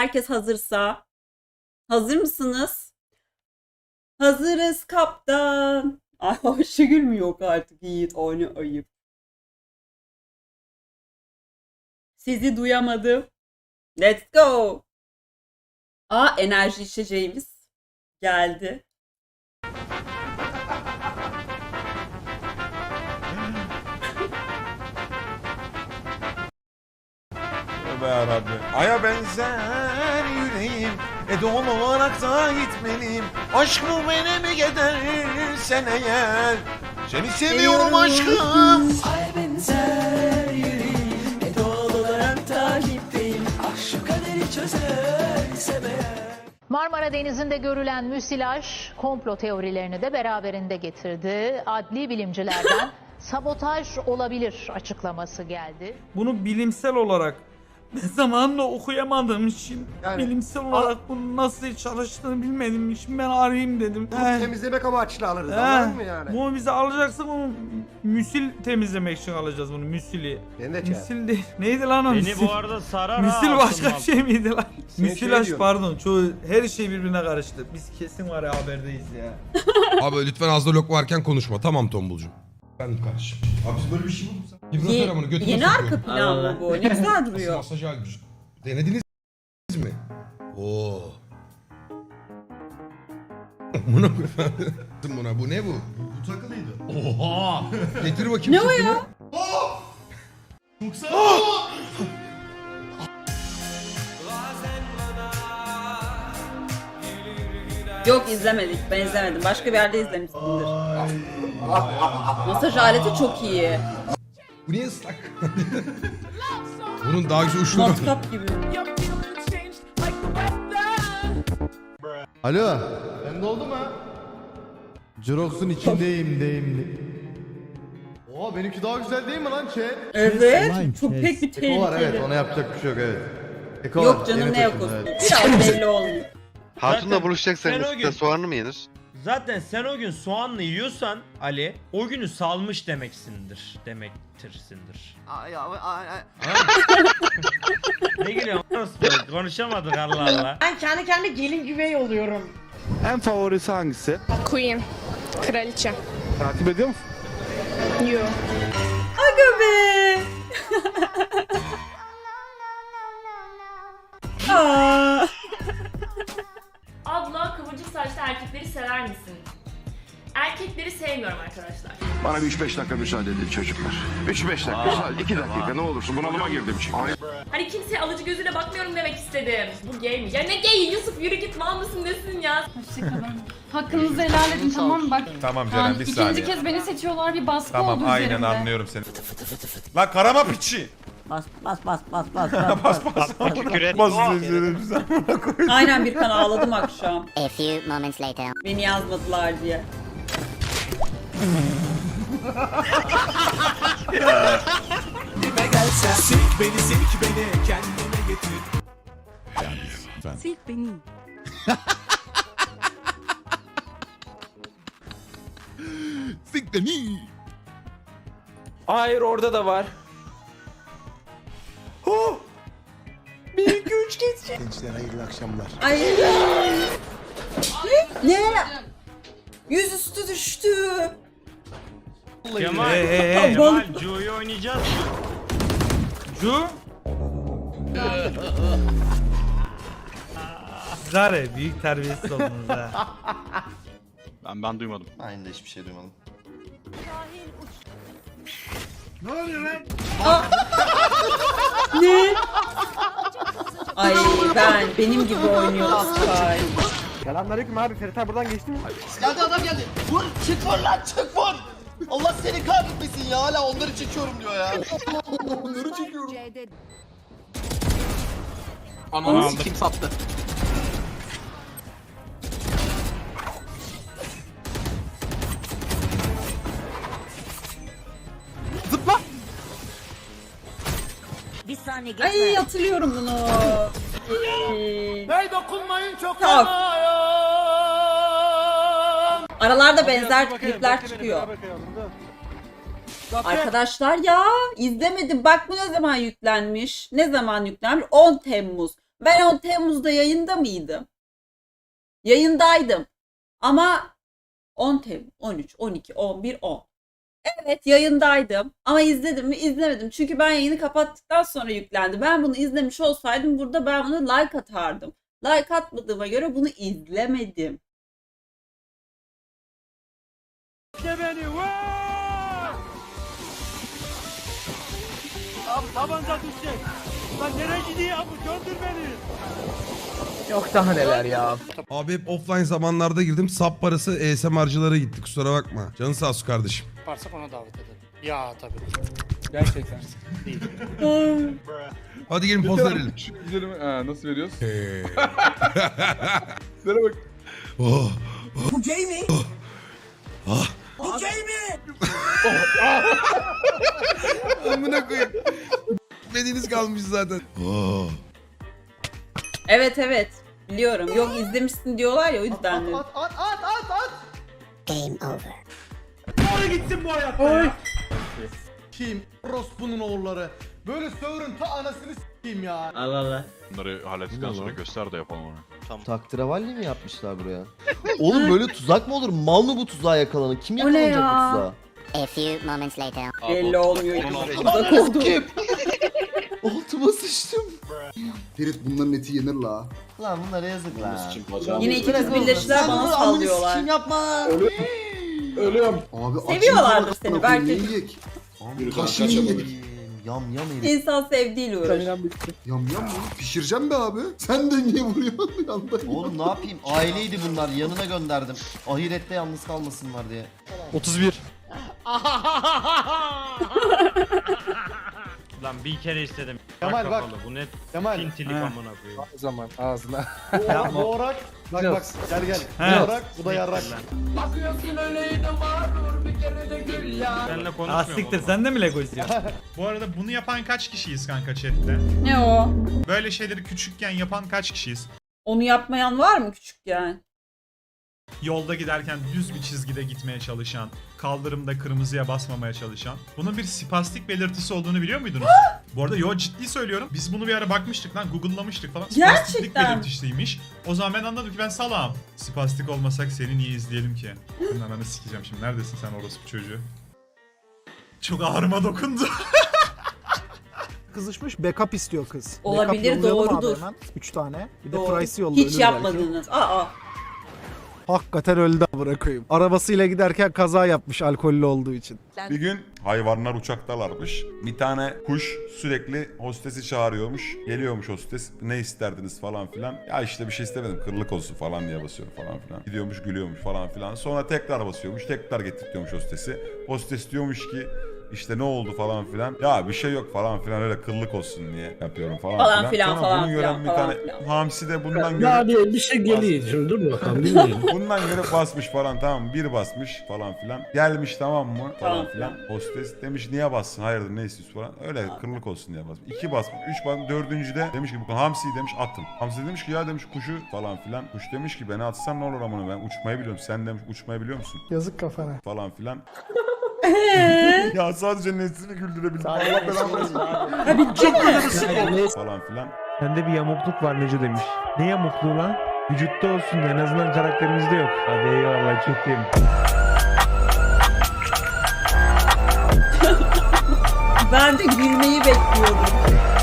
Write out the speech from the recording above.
Herkes hazırsa. Hazır mısınız? Hazırız kaptan. Ay Ayşegül mü yok artık Yiğit? O ne ayıp. Sizi duyamadım. Let's go. Aa enerji içeceğimiz geldi. Tövbe yarabbi. Aya benzer yüreğim. E doğal olarak da gitmeliyim. Aşk bu beni mi gidersen eğer. Seni seviyorum aşkım. Ay benzer yüreğim E doğal olarak takipteyim Ah şu kaderi çözersem eğer Marmara Denizi'nde görülen müsilaj komplo teorilerini de beraberinde getirdi. Adli bilimcilerden sabotaj olabilir açıklaması geldi. Bunu bilimsel olarak ben zamanında okuyamadığım için Yani- bilimsel olarak bunun nasıl çalıştığını bilmediğim için ben arayayım dedim. Bunu He. temizlemek amaçlı alırız He. anladın mı yani? Bunu bize alacaksın bunu müsil temizlemek için alacağız bunu müsili. Beni de çağır. Müsil değil. Neydi lan o Beni müsil? bu arada sarar ha Müsil başka bir şey miydi lan? Sen şey Müsilaj diyorsun. pardon. Çoğu her şey birbirine karıştı. Biz kesin var ya haberdeyiz ya. Abi lütfen ağızda lok varken konuşma. Tamam Tombulcum. Ben kardeşim. Abi biz böyle bir şey bulduk. Ye- Vibratör amına götüme yeni sokuyor. arka plan mı bu? Ne güzel duruyor. Masaj halbuki. Denediniz mi? Oo. Buna buna bu ne bu? Bu takılıydı. Oha! Getir bakayım. Ne o ya? Yok izlemedik. Ben izlemedim. Başka bir yerde izlemişsindir. Masaj aleti çok iyi. Bu niye ıslak? Bunun daha güzel uçları var. Matkap gibi. Alo. Ben oldu mu? Jirox'un içindeyim deyim. Oha benimki daha güzel değil mi lan chat? Evet. Çok pek bir Eko var evet tehlikeli. ona yapacak bir şey yok evet. Eko Yok var, canım ne taşındı, yok evet. Biraz belli olmuyor. Hatun'la Zaten buluşacaksan sen o gün- soğanlı mı yenir? Zaten sen o gün soğanlı yiyorsan Ali o günü salmış demeksindir. Demektirsindir. ne gülüyorsun? orospu? Konuşamadık Allah Allah. Ben kendi kendime gelin güvey oluyorum. En favorisi hangisi? Queen. Kraliçe. Takip ediyor musun? Yo. Aga be. Aa. Sever misin? Erkekleri sevmiyorum arkadaşlar. Bana bir 3-5 dakika müsaade edin çocuklar. 3-5 dakika. Sadece 2 dakika ne olursun bunalıma girdim çünkü. Hani kimseye alıcı gözüyle bakmıyorum demek istedim. Bu gay mi? Ya ne gay? Yusuf yürü git mal mısın nesin ya? Hakkınızı helal edin tamam mı? Bak Tamam yani Ceren bir saniye. ikinci kez beni seçiyorlar bir baskı Tamam oldu aynen üzerimde. anlıyorum seni. Lan karama piçi. Bas bas bas bas bas Bas bas. Bas üzerine sen. Aynen bir kan ağladım akşam. A few moments later. Beni yazmadılar diye. Sik beni sik beni kendine getir Silk beni. Sik de ni. Hayır orada da var. Gençler hayırlı akşamlar. Ay. ne? Yüzüstü düştü. Kemal, Hey, hey, hey. Kemal Joe'yu oynayacağız. Cu. Zare büyük terbiyesiz oldunuz ha. Ben ben duymadım. Aynı da hiçbir şey duymadım. Ne? Ay ben benim gibi oynuyor. Sky. Selamünaleyküm abi Ferit abi buradan geçti mi? Geldi adam geldi. Vur çık vur lan çık vur. Allah seni kahretmesin ya hala onları çekiyorum diyor ya. Onları çekiyorum. Ananı kim sattı Bir saniye Ay hatırlıyorum bunu. Ee, Hey dokunmayın çok Tamam. Aralarda benzer klipler çıkıyor. Arkadaşlar ya izlemedim. Bak bu ne zaman yüklenmiş? Ne zaman yüklenmiş? 10 Temmuz. Ben 10 Temmuz'da yayında mıydım? Yayındaydım. Ama 10 Temmuz, 13, 12, 11, 10. Evet yayındaydım ama izledim mi izlemedim. Çünkü ben yayını kapattıktan sonra yüklendi. Ben bunu izlemiş olsaydım burada ben bunu like atardım. Like atmadığıma göre bunu izlemedim. Tabanca düşecek. Lan nereye gidiyor abi? Gördür beni. Yok daha neler ya. Abi hep offline zamanlarda girdim. Sap parası ASMR'cılara gitti kusura bakma. Canın sağ olsun kardeşim. Varsa ona davet edelim. Ya tabii. Gerçekten. Değil. Hadi gelin poz verelim. nasıl veriyoruz? Şöyle bak. Oh. Bu gay mi? Ah. Bu gay mi? Amına koyayım. Dediğiniz kalmış zaten. Oh. Evet evet biliyorum. Yok izlemişsin diyorlar ya o yüzden. At at at at at. Doğru gitsin bu hayatta ya. Kim? Rospu'nun oğulları. Böyle sövrün ta anasını s**eyim ya. Bunları hallettikten sonra göster de yapalım onu. Tamam. Taktravalli mi yapmışlar buraya? Oğlum böyle tuzak mı olur? Mal mı bu tuzağa yakalanan? Kim O ne yakalanacak ya? bu tuzağa? A few moments later. Belli olmuyor. Uzak oldu. Kim? Altıma sıçtım. Ferit bunların eti yenir la. Lan bunlara yazık lan. Yine ikimiz birleştiler bana sallıyorlar. Kim yapma? Ölüyorum. Abi Seviyorlardır seni belki. Taşını yedik. Yam yam herif. İnsan sevdiğiyle uğraşır. Yam yam mı? Pişireceğim be abi. Sen de niye vuruyorsun yanda? Oğlum ne yapayım? Aileydi bunlar. Yanına gönderdim. Ahirette yalnız kalmasınlar diye. 31. Lan bir kere istedim. Kemal bak. Kafalı. Bu ne Kemal. pintilik He. amına koyayım. O zaman ağzına. Ya boğrak. Bak bak gel gel. He. Boğrak bu da yarrak. Benle Ah konuşmuyorum. siktir sen de mi Lego istiyorsun? Bu arada bunu yapan kaç kişiyiz kanka chatte? Ne o? Böyle şeyleri küçükken yapan kaç kişiyiz? Onu yapmayan var mı küçükken? Yolda giderken düz bir çizgide gitmeye çalışan, kaldırımda kırmızıya basmamaya çalışan. Bunun bir spastik belirtisi olduğunu biliyor muydunuz? Bu arada yo ciddi söylüyorum. Biz bunu bir ara bakmıştık lan, google'lamıştık falan. Spastiklik Gerçekten. belirtisiymiş. O zaman ben anladım ki ben salağım. Spastik olmasak seni niye izleyelim ki? Senin ananı sikeceğim şimdi. Neredesin sen orospu çocuğu? Çok ağrıma dokundu. Kızışmış backup istiyor kız. Olabilir, Backup yollayalım abi doğrudur. hemen. 3 tane. Bir de Doğru. Price'ı yolla. Hiç ölür belki. yapmadınız. Aa. Hakikaten öldü bırakayım. Arabasıyla giderken kaza yapmış alkollü olduğu için. Bir gün hayvanlar uçaktalarmış. Bir tane kuş sürekli hostesi çağırıyormuş. Geliyormuş hostes. Ne isterdiniz falan filan. Ya işte bir şey istemedim. Kırlık olsun falan diye basıyorum falan filan. Gidiyormuş gülüyormuş falan filan. Sonra tekrar basıyormuş. Tekrar getirtiyormuş hostesi. Hostes diyormuş ki işte ne oldu falan filan. Ya bir şey yok falan filan öyle kıllık olsun diye yapıyorum falan, Falan filan, Sonra falan bunu gören filan, bir falan tane filan. hamsi de bundan görüp bir şey geliyor şimdi dur bakalım bilmiyorum. Bundan görüp basmış falan tamam mı? bir basmış falan filan. Gelmiş tamam mı falan Tamam filan. Hostes demiş niye bassın hayırdır ne istiyorsun falan. Öyle kırlık olsun diye basmış. İki basmış. Üç basmış. Dördüncüde demiş ki bu hamsi demiş atın. Hamsi demiş ki ya demiş kuşu falan filan. Kuş demiş ki beni atsan ne olur amına ben uçmayı biliyorum. Sen demiş uçmayı biliyor musun? Yazık kafana. Falan filan. ya sadece neslini güldürebildim. Allah belanı versin. falan filan. Sende bir yamukluk var Neco demiş. Ne yamukluğu lan? Vücutta olsun en azından karakterimizde yok. Hadi eyvallah çektim. Ben de gülmeyi bekliyordum.